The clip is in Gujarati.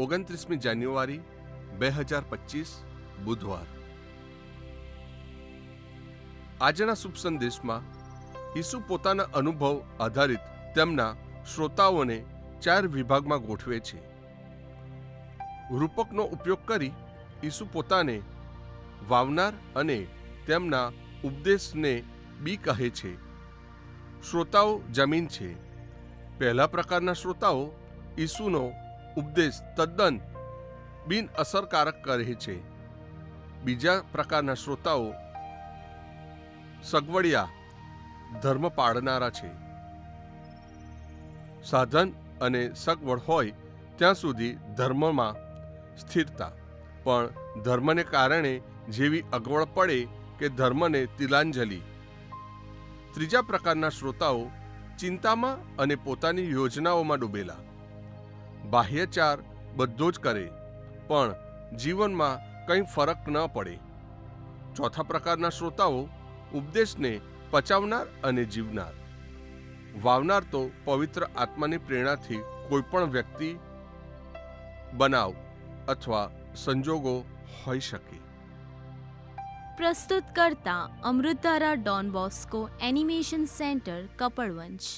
ઓગણત્રીસમી જાન્યુઆરી, બે હજાર પચીસ, બુધવાર. આજના શુભ સંદેશમાં, ઈસુ પોતાના અનુભવ આધારિત તેમના શ્રોતાઓને ચાર વિભાગમાં ગોઠવે છે. રૂપકનો ઉપયોગ કરી ઈસુ પોતાને વાવનાર અને તેમના ઉપદેશને બી કહે છે. શ્રોતાઓ જમીન છે. પહેલા પ્રકારના શ્રોતાઓ ઈસુનો ઉપદેશ તદ્દન બિન અસરકારક કરે છે. બીજા પ્રકારના શ્રોતાઓ સગવડિયા ધર્મ પાળનારા છે. સાધન અને સગવડ હોય ત્યાં સુધી ધર્મમાં સ્થિરતા, પણ ધર્મને કારણે જેવી અગવડ પડે કે ધર્મને તિલાંજલિ. ત્રીજા પ્રકારના શ્રોતાઓ ચિંતામાં અને પોતાની યોજનાઓમાં ડૂબેલા. બાહ્યચાર બધો જ કરે, પણ જીવનમાં કંઈ ફરક ન પડે. ચોથા પ્રકારના શ્રોતાઓ ઉપદેશને પચાવનાર અને જીવનાર. વાવનાર તો પવિત્ર આત્માની પ્રેરણાથી કોઈ પણ વ્યક્તિ બનાવ અથવા સંજોગો હોઈ શકે. પ્રસ્તુત કરતા Amritdhara Don Bosco animation centre Kapadvanj